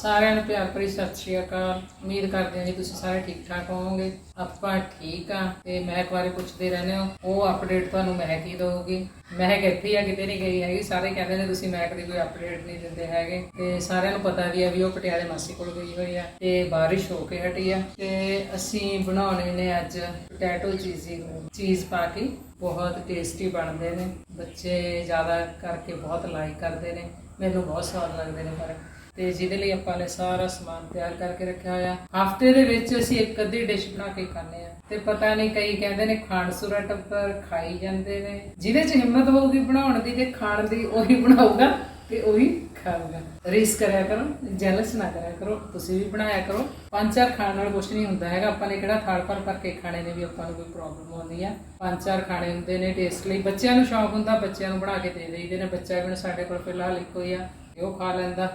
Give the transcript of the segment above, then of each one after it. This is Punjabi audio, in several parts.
ਸਾਰਿਆਂ ਨੂੰ ਪਿਆਰ ਭਰੀ ਸਤਿ ਸ਼੍ਰੀ ਅਕਾਲ। ਉਮੀਦ ਕਰਦੇ ਹਾਂ ਜੀ ਤੁਸੀਂ ਸਾਰੇ ਠੀਕ ਠਾਕ ਹੋਵੋਗੇ। ਆਪਾਂ ਠੀਕ ਆ ਤੇ ਮਹਿਕ ਬਾਰੇ ਪੁੱਛਦੇ ਰਹਿੰਦੇ ਹੋ, ਉਹ ਅਪਡੇਟ ਤੁਹਾਨੂੰ ਮਹਿਕ ਹੀ ਦਊਗੀ। ਮਹਿਕ ਇੱਥੇ ਆ, ਕਿਤੇ ਨਹੀਂ ਗਈ ਹੈਗੀ। ਸਾਰੇ ਕਹਿੰਦੇ ਨੇ ਤੁਸੀਂ ਮਹਿਕ ਦੀ ਕੋਈ ਅਪਡੇਟ ਨਹੀਂ ਦਿੰਦੇ ਹੈਗੇ। ਤੇ ਸਾਰਿਆਂ ਨੂੰ ਪਤਾ ਵੀ ਆ ਵੀ ਉਹ ਪਟਿਆਲੇ ਮਾਸੀ ਕੋਲ ਗਈ ਹੋਈ ਆ ਤੇ ਬਾਰਿਸ਼ ਹੋ ਕੇ ਹਟੀ ਆ। ਤੇ ਅਸੀਂ ਬਣਾਉਣੇ ਨੇ ਅੱਜ ਪੋਟੈਟੋ ਚੀਜ਼ੀ ਚੀਜ਼ ਪਾ ਕੇ ਬਹੁਤ ਟੇਸਟੀ ਬਣਦੇ ਨੇ। ਬੱਚੇ ਜ਼ਿਆਦਾ ਕਰਕੇ ਬਹੁਤ ਲਾਈਕ ਕਰਦੇ ਨੇ। ਮੈਨੂੰ ਬਹੁਤ ਸਵਾਦ ਲੱਗਦੇ ਨੇ ਪਰ ਤੇ ਜਿਹਦੇ ਲਈ ਆਪਾਂ ਨੇ ਸਾਰਾ ਸਮਾਨ ਤਿਆਰ ਕਰਕੇ ਰੱਖਿਆ ਹੋਇਆ। ਹਫ਼ਤੇ ਦੇ ਵਿੱਚ ਅਸੀਂ ਇੱਕ ਅੱਧੀ ਡਿਸ਼ ਬਣਾ ਕੇ ਖਾਂਦੇ ਆ ਤੇ ਪਤਾ ਨਹੀਂ ਕਈ ਕਹਿੰਦੇ ਨੇ ਖਾਣ ਸੁਰਾ ਟੱਬਰ ਖਾਈ ਜਾਂਦੇ ਨੇ। ਜਿਹਦੇ 'ਚ ਹਿੰਮਤ ਹੋਊਗੀ ਬਣਾਉਣ ਦੀ ਤੇ ਖਾਣ ਦੀ ਉਹੀ ਬਣਾਊਗਾ ਤੇ ਉਹੀ ਖਾਊਗਾ। ਰੀਸ ਕਰਿਆ ਕਰੋ ਜੈਲਸ ਨਾ ਕਰਿਆ ਕਰੋ, ਤੁਸੀਂ ਵੀ ਬਣਾਇਆ ਕਰੋ। ਪੰਜ ਚਾਰ ਖਾਣ ਨਾਲ ਕੁਝ ਨਹੀਂ ਹੁੰਦਾ ਹੈਗਾ। ਆਪਾਂ ਨੇ ਕਿਹੜਾ ਥਾਲ ਭਰ ਭਰ ਕੇ ਖਾਣੇ ਨੇ ਵੀ ਆਪਾਂ ਨੂੰ ਕੋਈ ਪ੍ਰੋਬਲਮ ਆਉਂਦੀ ਆ। ਪੰਜ ਚਾਰ ਖਾਣੇ ਹੁੰਦੇ ਨੇ ਟੇਸਟ ਲਈ। ਬੱਚਿਆਂ ਨੂੰ ਸ਼ੌਕ ਹੁੰਦਾ, ਬੱਚਿਆਂ ਨੂੰ ਬਣਾ ਕੇ ਦੇ ਦੇਈਦੇ ਨੇ। ਬੱਚਾ ਵੀ ਸਾਡੇ ਕੋਲ ਫਿਲਹਾਲ ਇੱਕੋ ਹੀ ਆ। ਉਹ ਖਾ ਲੈਂਦਾ।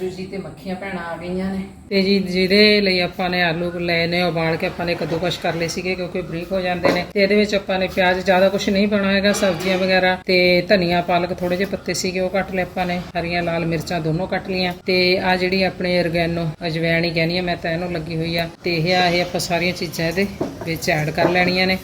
ਤੇ ਜੀ ਤੇ ਮੱਖੀਆਂ ਭੈਣਾਂ ਆ ਗਈਆਂ ਨੇ। ਤੇ ਜੀ, ਜਿਹਦੇ ਲਈ ਆਪਾਂ ਨੇ ਆਲੂ ਲਏ ਨੇ, ਉਬਾਲ ਕੇ ਆਪਾਂ ਨੇ ਕੱਦੂਕਸ਼ ਕਰ ਲਏ ਸੀਗੇ ਕਿਉਂਕਿ ਬਰੀਕ ਹੋ ਜਾਂਦੇ ਨੇ। ਤੇ ਇਹਦੇ ਵਿੱਚ ਆਪਾਂ ਨੇ ਪਿਆਜ਼ ਜ਼ਿਆਦਾ ਕੁਝ ਨਹੀਂ ਪਾਉਣਾ ਹੈਗਾ, ਸਬਜ਼ੀਆਂ ਵਗੈਰਾ ਤੇ ਧਨੀਆ, ਪਾਲਕ ਥੋੜੇ ਜਿਹੇ ਪੱਤੇ ਸੀਗੇ, ਉਹ ਕੱਟ ਲਏ ਆਪਾਂ ਨੇ। ਹਰੀਆਂ, ਲਾਲ ਮਿਰਚਾਂ ਦੋਨੋਂ ਕੱਟ ਲਈਆਂ। ਤੇ ਆ ਜਿਹੜੀ ਆਪਣੇ ਅਰਗੈਨੋ ਅਜਵੈਣ ਹੀ ਕਹਿੰਦੀ ਆ, ਮੈਂ ਤਾਂ ਇਹਨੂੰ ਲੱਗੀ ਹੋਈ ਆ। ਤੇ ਇਹ ਆ, ਇਹ ਆਪਾਂ ਸਾਰੀਆਂ ਚੀਜ਼ਾਂ ਇਹਦੇ ਵਿੱਚ ਐਡ ਕਰ ਲੈਣੀਆਂ ਨੇ।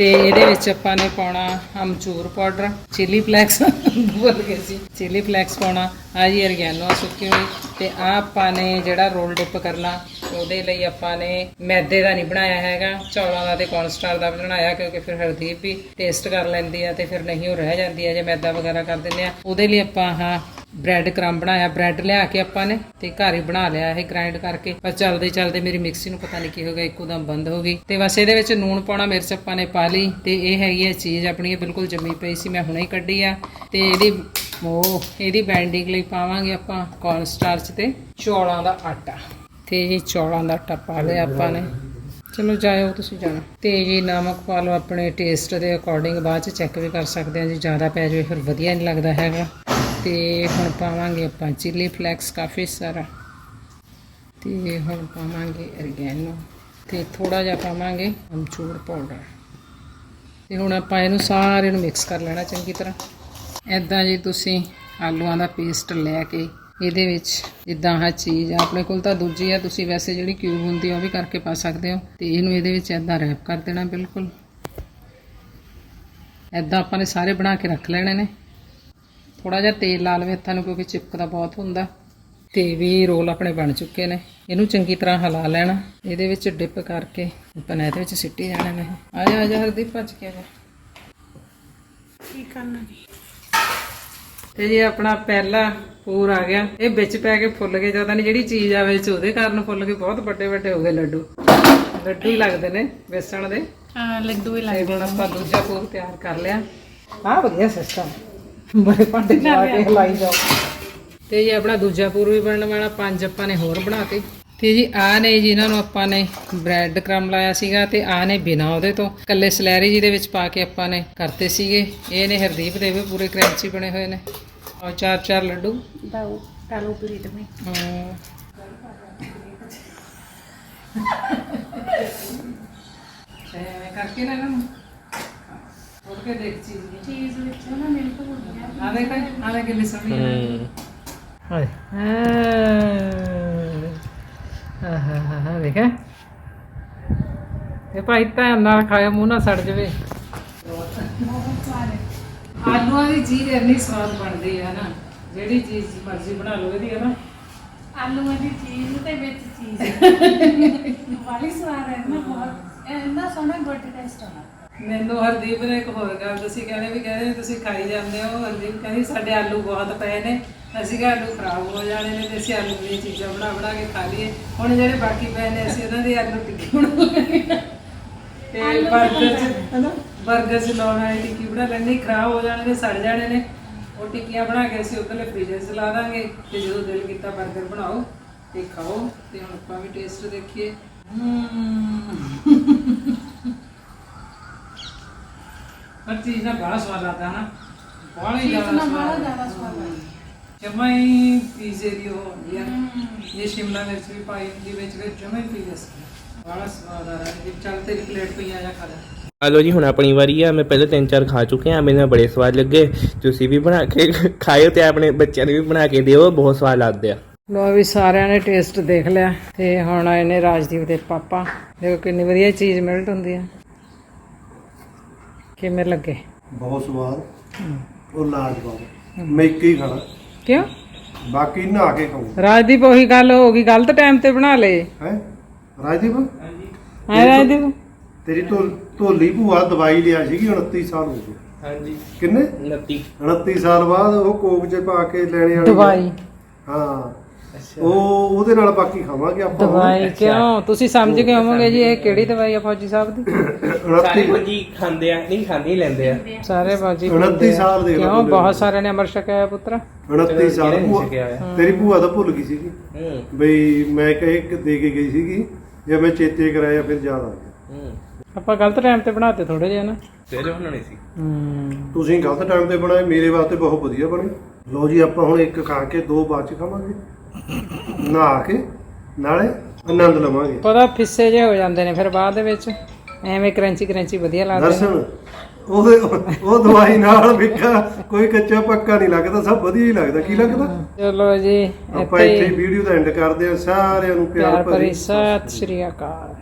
ਤੇ ਇਹਦੇ ਵਿੱਚ ਆਪਾਂ ਨੇ ਪਾਉਣਾ ਅਮਚੂਰ ਪਾਊਡਰ ਚਿੱਲੀ ਫਲੈਕਸ ਭੁੱਲ ਗਏ ਸੀ। ਚਿੱਲੀ ਫਲੈਕਸ ਪਾਉਣਾ ਆ ਜੀ ਅਰਗੈਨੋ ਆ ਸੁੱਕੀ ਹੋਈ, ਤੇ ਆ ਆਪਾਂ ਨੇ ਜਿਹੜਾ ਰੋਲ ਡਿਪ ਕਰਨਾ ਉਹਦੇ ਲਈ ਆਪਾਂ ਨੇ ਮੈਦੇ ਦਾ ਨਹੀਂ ਬਣਾਇਆ ਹੈਗਾ, ਚੌਲਾਂ ਦਾ ਤੇ ਕੌਨਸਟਾਰ ਦਾ ਬਣਾਇਆ ਕਿਉਂਕਿ ਫਿਰ ਹਰਦੀਪ ਵੀ ਟੇਸਟ ਕਰ ਲੈਂਦੀ ਆ ਤੇ ਫਿਰ ਨਹੀਂ ਉਹ ਰਹਿ ਜਾਂਦੀ ਆ ਜੇ ਮੈਦਾ ਵਗੈਰਾ ਕਰ ਦਿੰਦੇ ਆ। ਉਹਦੇ ਲਈ ਆਪਾਂ ਹਾਂ ਬ੍ਰੈਡ ਕ੍ਰਮ ਬਣਾਇਆ ਬ੍ਰੈਡ ਲਿਆ ਕੇ ਆਪਾਂ ਨੇ ਤੇ ਘਰ ਹੀ ਬਣਾ ਲਿਆ ਇਹ ਗ੍ਰਾਈਂਡ ਕਰਕੇ। ਪਰ ਚਲਦੇ ਚਲਦੇ ਮੇਰੀ ਮਿਕਸੀ ਨੂੰ ਪਤਾ ਨਹੀਂ ਕੀ ਹੋ ਗਿਆ ਇੱਕੋ ਦਮ ਬੰਦ ਹੋ ਗਈ। ਤੇ ਬਸ ਇਹਦੇ ਵਿੱਚ ਨੂਣ ਪਾਉਣਾ, ਮਿਰਚ ਆਪਾਂ ਨੇ ਪਾ ਲਈ ਤੇ ਇਹ ਹੈਗੀ ਹੈ ਚੀਜ਼ ਆਪਣੀ ਬਿਲਕੁਲ ਜੰਮੀ ਪਈ ਸੀ, ਮੈਂ ਹੁਣੇ ਹੀ ਕੱਢੀ ਆ। ਤੇ ਇਹਦੀ ਉਹ ਇਹਦੀ ਬੈਂਡਿੰਗ ਲਈ ਪਾਵਾਂਗੇ ਆਪਾਂ ਕੌਰਨ ਸਟਾਰਚ ਤੇ ਚੌਲਾਂ ਦਾ ਆਟਾ। ਤੇ ਜੀ ਚੌਲਾਂ ਦਾ ਟੱਪਾ ਲਿਆ ਆਪਾਂ ਨੇ। ਚਲੋ ਜਾਇਓ ਤੁਸੀਂ ਜਾਣਾ। ਤੇ ਜੀ ਨਮਕ ਪਾ ਲਓ ਆਪਣੇ ਟੇਸਟ ਦੇ ਅਕੋਰਡਿੰਗ ਬਾਅਦ ਚ ਚੈੱਕ ਵੀ ਕਰ ਸਕਦੇ ਹਾਂ ਜੀ, ਜ਼ਿਆਦਾ ਪੈ ਜਾਵੇ ਫਿਰ ਵਧੀਆ ਨਹੀਂ ਲੱਗਦਾ ਹੈਗਾ। ਤੇ ਹੁਣ ਪਾਵਾਂਗੇ ਆਪਾਂ ਚਿੱਲੀ ਫਲੈਕਸ ਕਾਫੀ ਸਾਰਾ। ਤੇ ਹੁਣ ਪਾਵਾਂਗੇ ਅਰਗੈਨੋ। ਤੇ ਥੋੜਾ ਜਿਹਾ ਪਾਵਾਂਗੇ ਅਮਚੂਰ ਪਾਊਡਰ ਤੇ ਹੁਣ ਆਪਾਂ ਇਹਨੂੰ ਸਾਰੇ ਨੂੰ ਮਿਕਸ ਕਰ ਲੈਣਾ ਚੰਗੀ ਤਰ੍ਹਾਂ। ਐਦਾਂ ਜੀ ਤੁਸੀਂ ਆਲੂਆਂ ਦਾ ਪੇਸਟ ਲੈ ਕੇ ਇਹਦੇ ਵਿੱਚ ਜਿੱਦਾਂ ਆਹ ਚੀਜ਼ ਆ। ਆਪਣੇ ਕੋਲ ਤਾਂ ਦੂਜੀ ਆ, ਤੁਸੀਂ ਵੈਸੇ ਜਿਹੜੀ ਕਿਊਬ ਹੁੰਦੀ ਆ, ਉਹ ਵੀ ਕਰਕੇ ਪਾ ਸਕਦੇ ਹੋ। ਤੇ ਇਹਨੂੰ ਇਹਦੇ ਵਿੱਚ ਐਦਾਂ ਰੈਪ ਕਰ ਦੇਣਾ ਬਿਲਕੁਲ। ਐਦਾਂ ਆਪਾਂ ਨੇ ਸਾਰੇ ਬਣਾ ਕੇ ਰੱਖ ਲੈਣੇ ਨੇ। ਥੋੜਾ ਜਿਹਾ ਤੇਲ ਲਾ ਲਵੇ ਹੱਥਾਂ ਨੂੰ, ਕਿਉਂਕਿ ਚਿਪਕਦਾ ਬਹੁਤ ਹੁੰਦਾ। ਤੇ ਵੀ ਰੋਲ ਆਪਣੇ ਬਣ ਚੁੱਕੇ ਨੇ। ਇਹਨੂੰ ਚੰਗੀ ਤਰ੍ਹਾਂ ਹਿਲਾ ਲੈਣਾ। ਇਹਦੇ ਵਿੱਚ ਡਿਪ ਕਰਕੇ ਆਪਾਂ ਨੇ ਇਹਦੇ ਵਿੱਚ ਸਿੱਟੀ ਜਾਣਾ ਨੇ। ਆ ਜਾ ਆ ਜਾ, ਹਰਦੀਪ, ਭੱਜ ਕੇ ਆ ਜਾ। ਕੀ ਕਰਨਾ ਤੇ ਜੀ ਆਪਣਾ ਪਹਿਲਾ ਪੂਰ ਆ ਗਿਆ। ਇਹ ਵਿੱਚ ਪੈ ਕੇ ਫੁੱਲ ਗਏ ਜਦੋਂ ਨਹੀਂ ਜਿਹੜੀ ਚੀਜ਼ ਆ ਵਿੱਚ ਉਹਦੇ ਕਾਰਨ ਫੁੱਲ ਗਏ। ਬਹੁਤ ਵੱਡੇ ਵੱਡੇ ਹੋ ਗਏ ਲੱਡੂ। ਲੱਡੂ ਹੀ ਲੱਗਦੇ ਨੇ ਬੇਸਣ ਦੇ। ਹਾਂ ਲੱਡੂ ਹੀ ਤੇ ਹੁਣ ਆਪਾਂ ਦੂਜਾ ਪੂਰ ਤਿਆਰ ਕਰ ਲਿਆ। ਆਹ ਵਧੀਆ ਸਿਸਟਮ ਬੜੇ ਭਾਂਡੇ ਲਾ ਕੇ ਹਲਾਈ ਜਾਓ। ਤੇ ਜੀ ਆਪਣਾ ਦੂਜਾ ਪੂਰ ਵੀ ਬਣਨ ਵਾਲਾ। ਪੰਜ ਆਪਾਂ ਨੇ ਹੋਰ ਬਣਾਤੇ। ਤੇ ਜੀ ਆ ਨੇ ਜੀ ਇਹਨਾਂ ਨੂੰ ਆਪਾਂ ਨੇ ਬ੍ਰੈਡ ਕ੍ਰਮ ਲਾਇਆ ਸੀਗਾ ਤੇ ਆ ਨੇ ਬਿਨਾ ਉਹਦੇ ਤੋਂ ਕੱਲੇ ਸਲੈਰੀ ਜੀ ਦੇ ਵਿੱਚ ਪਾ ਕੇ ਆਪਾਂ ਨੇ ਕਰਤੇ ਸੀਗੇ। ਇਹ ਨੇ ਹਰਦੀਪ ਦੇ ਵੀ ਪੂਰੇ ਕਰੰਚੀ ਬਣੇ ਹੋਏ ਨੇ। ਔਰ ਚਾਰ ਚਾਰ ਲੱਡੂ। ਦਾਓ ਤਾਲੋ ਪਲੇਟ ਮੇ ਤੇ ਕਰਕੇ ਨਾ ਨਾ। ਹੋਰ ਕੇ ਦੇਖ ਚੀਜ਼ ਚੀਜ਼ ਵਿੱਚ ਨਾ ਮੇਰੇ ਕੋਲ ਹੋ ਗਿਆ ਆ ਦੇਖਾ ਆ ਲੈ ਹਾਂ। ਹਾਂ। ਠੀਕ ਹੈ? ਭਾਈ ਧਿਆਨ ਨਾਲ ਖਾਇਓ ਮੂੰਹ ਨਾ ਸੜ ਜਾਵੇ। ਆਲੂਆਂ ਦੀ ਚੀਜ਼ ਇੰਨੀ ਸਵਾਦ ਬਣਦੀ ਹੈ ਨਾ ਜਿਹੜੀ ਚੀਜ਼ ਮਰਜ਼ੀ ਬਣਾ ਲਓ ਇਹਦੀ ਹੈ ਨਾ। ਆਲੂਆਂ ਦੀ ਚੀਜ਼ ਤੇ ਵਿੱਚ ਚੀਜ਼। ਵਾਲੀ ਸਵਾਦ ਹੈ ਨਾ ਬਹੁਤ ਇੰਨਾ ਸੋਹਣਾ ਗੁੱਟ ਟੇਸਟ ਆਉਂਦਾ ਮੈਨੂੰ ਹਰਦੀਪ ਨੇ ਇੱਕ ਹੋਰ ਗੱਲ ਤੁਸੀਂ ਕਹਿੰਦੇ ਵੀ ਕਹਿੰਦੇ ਤੁਸੀਂ ਖਾਈ ਜਾਂਦੇ ਹੋ। ਹਰਦੀਪ ਕਹਿੰਦੀ ਸਾਡੇ ਆਲੂ ਬਹੁਤ ਪਏ ਨੇ ਅਸੀਂ ਕਿਹਾ ਆਲੂ ਖਰਾਬ ਹੋ ਜਾਣੇ ਨੇ ਤੇ ਅਸੀਂ ਆਲੂ ਦੀਆਂ ਚੀਜ਼ਾਂ ਬਣਾ ਬਣਾ ਕੇ ਖਾ ਲਈਏ। ਹੁਣ ਜਿਹੜੇ ਬਾਕੀ ਪਏ ਨੇ ਅਸੀਂ ਉਹਨਾਂ ਦੀ ਆਲੂ ਟਿੱਕੀ ਬਣਾ ਲੈਣੀ ਤੇ ਬਰਗਰ ਚ ਹਨਾ? ਬਰਗਰ ਚ ਲਾਉਣ ਵਾਲੀ ਟਿੱਕੀ ਬਣਾ ਲੈਣੀ ਖਰਾਬ ਹੋ ਜਾਣਗੇ ਸੜ ਜਾਣੇ ਨੇ। ਉਹ ਟਿੱਕੀਆਂ ਬਣਾ ਕੇ ਅਸੀਂ ਉਧਰਲੇ ਫ੍ਰੀਜ਼ਰ 'ਚ ਲਾ ਦਾਂਗੇ ਤੇ ਜਦੋਂ ਦਿਲ ਕੀਤਾ ਬਰਗਰ ਬਣਾਓ ਤੇ ਖਾਓ ਤੇ ਹੁਣ ਆਪਾਂ ਵੀ ਟੇਸਟ ਦੇਖੀਏ। ਹੂੰ। ਹਰ ਚੀਜ਼ ਦਾ ਬੜਾ ਸਵਾਦ ਆਤਾ ਹੈ ਨਾ ਬੜਾ ਹੀ ਚੀਜ਼ ਜ਼ਿਆਦਾ ਨਾ ਸਵਾਦ ਬਹੁਤ ਜ਼ਿਆਦਾ ਸਵਾਦ ਹੈ ਜਮਾ ਹੀ ਪੀਜ਼ੇ ਦੀ ਉਹ ਹੁੰਦੀ ਆ। ਇਹ ਸ਼ਿਮਲਾ ਮਿਰਚ ਵੀ ਪਾਈ ਹੁੰਦੀ ਵਿੱਚ ਵਿੱਚ ਜਮਾ ਹੀ ਪੀਜ਼ਾ ਸੀ ਬੜਾ ਸਵਾਦ ਆ ਰਿਹਾ ਹੈ ਚੱਲ ਤੇਰੀ ਪਲੇਟ ਪਈ ਆ ਜਾ ਖਾ ਲੈ। ਹਲੋ ਜੀ ਹੁਣ ਆਪਣੀ ਵਾਰੀ ਆ। ਮੈਂ ਪਹਿਲੇ ਤਿੰਨ ਚਾਰ ਖਾ ਚੁੱਕੇ ਆ ਮੈਨੂੰ ਬੜੇ ਸਵਾਦ ਲੱਗੇ। ਤੁਸੀਂ ਵੀ ਬਣਾ ਕੇ ਖਾਇਓ ਤੇ ਆਪਣੇ ਬੱਚਿਆਂ ਨੂੰ ਵੀ ਬਣਾ ਕੇ ਦਿਓ। ਬਹੁਤ ਸਵਾਦ ਲੱਗਦੇ ਆ। ਲੋ ਵੀ ਸਾਰਿਆਂ ਨੇ ਟੇਸਟ ਦੇਖ ਲਿਆ ਤੇ ਹੁਣ ਆਏ ਨੇ ਰਾਜਦੀਪ ਦੇ ਪਾਪਾ। ਦੇਖੋ ਕਿੰਨੀ ਵਧੀਆ ਚੀਜ਼ ਮਿਲਟ ਹੁੰਦੀ ਆ। ਕਿਵੇਂ ਲੱਗੇ? ਬਹੁਤ ਸਵਾਦ। ਉਹ ਲਾਜਵਾਬ। ਮੈਂ ਇੱਕ ਹੀ ਖਾਣਾ। ਕਿਉਂ? ਬਾਕੀ ਨਹਾ ਕੇ ਖਾਊਂ। ਰਾਜਦੀਪ ਉਹੀ ਗੱਲ ਹੋ ਗਈ। ਗਲਤ ਟਾਈਮ ਤੇ ਬਣਾ ਲਏ। ਹੈ? ਰਾਜਦੀਪ? ਹਾਂ ਰਾਜਦੀਪ। ਤੇਰੀ ਢੋਲੀ ਭੂਆ ਦਵਾਈ ਲਿਆ ਸੀਗੀ 29 ਸਾਲ ਹੋ ਗਏ। ਹਾਂਜੀ। ਕਿੰਨੇ? 29 29 ਸਾਲ ਬਾਅਦ ਉਹ ਕੋਕ ਚ ਪਾ ਕੇ ਲੈਣੇ ਵਾਲੀ ਦਵਾਈ। ਹਾਂ। ਉਹ ਉਹਦੇ ਨਾਲ ਬਾਕੀ ਖਾਵਾਂਗੇ ਆਪਾਂ। ਦਵਾਈ ਕਿਉਂ? ਤੁਸੀਂ ਸਮਝ ਗਏ ਹੋਵੋਗੇ ਜੀ ਇਹ ਕਿਹੜੀ ਦਵਾਈ ਆ ਫੌਜੀ ਸਾਹਿਬ ਦੀ? ਸਾਰੇ 29 ਫੌਜੀ ਖਾਂਦੇ ਆ ਨਹੀਂ ਖਾਂਦੇ ਹੀ ਲੈਂਦੇ ਆ। ਸਾਰੇ ਫੌਜੀ 29 ਸਾਲ ਦੇ ਕਿਉਂ? ਬਹੁਤ ਸਾਰਿਆਂ ਨੇ ਅਮਰ ਛਕਿਆ ਪੁੱਤਰ। 29 ਸਾਲ ਭੂਆ? ਤੇਰੀ ਭੂਆ ਤਾਂ ਭੁੱਲ ਗਈ ਸੀਗੀ। ਬਈ ਮੈਂ ਕਹੇ ਇੱਕ ਦੇ ਕੇ ਗਈ ਸੀਗੀ ਜੇ ਮੈਂ ਚੇਤੇ ਕਰਾਇਆ ਫਿਰ ਯਾਦ ਆ ਗਿਆ। ਆਪਾਂ ਗਲਤ ਟਾਈਮ ਤੇ ਬਣਾਤੇ ਥੋੜੇ ਜਿਹਾ ਨਾ। ਸਵੇਰੇ ਬਣਾਉਣੀ ਸੀ। ਹੂੰ। ਤੁਸੀਂ ਗਲਤ ਟਾਈਮ ਤੇ ਬਣਾਏ ਮੇਰੇ ਵਾਸਤੇ ਬਹੁਤ ਵਧੀਆ ਬਣੇ। ਲਓ ਜੀ ਆਪਾਂ ਹੁਣ ਇੱਕ ਖਾ ਕੇ ਦੋ ਬਾਅਦ ਚ ਖਾਵਾਂਗੇ। ਨਹਾ ਕੇ ਨਾਲੇ ਆਨੰਦ ਲਵਾਂਗੇ। ਪਤਾ ਫਿੱਸੇ ਜੇ ਹੋ ਜਾਂਦੇ ਨੇ ਫਿਰ ਬਾਅਦ ਦੇ ਵਿੱਚ ਐਵੇਂ ਕਰੰਚੀ ਕਰੰਚੀ ਵਧੀਆ ਲੱਗਦੇ ਨੇ। ਦਰਸ਼ਨ ਉਹਦੇ ਉਹ ਦਵਾਈ ਨਾਲ ਵਿਕਾ ਕੋਈ ਕੱਚਾ ਪੱਕਾ ਨਹੀਂ ਲੱਗਦਾ ਸਭ ਵਧੀਆ ਹੀ ਲੱਗਦਾ। ਕੀ ਲੱਗਦਾ? ਚਲੋ ਜੀ ਆਪਾਂ ਇੱਥੇ ਇੱਥੇ ਵੀਡੀਓ ਦਾ ਐਂਡ ਕਰਦੇ ਆ ਸਾਰਿਆਂ ਨੂੰ ਪਿਆਰ ਪਿਆਰ ਭਰੀ ਭਰੀ। ਸਤਿ ਸ਼੍ਰੀ ਅਕਾਲ।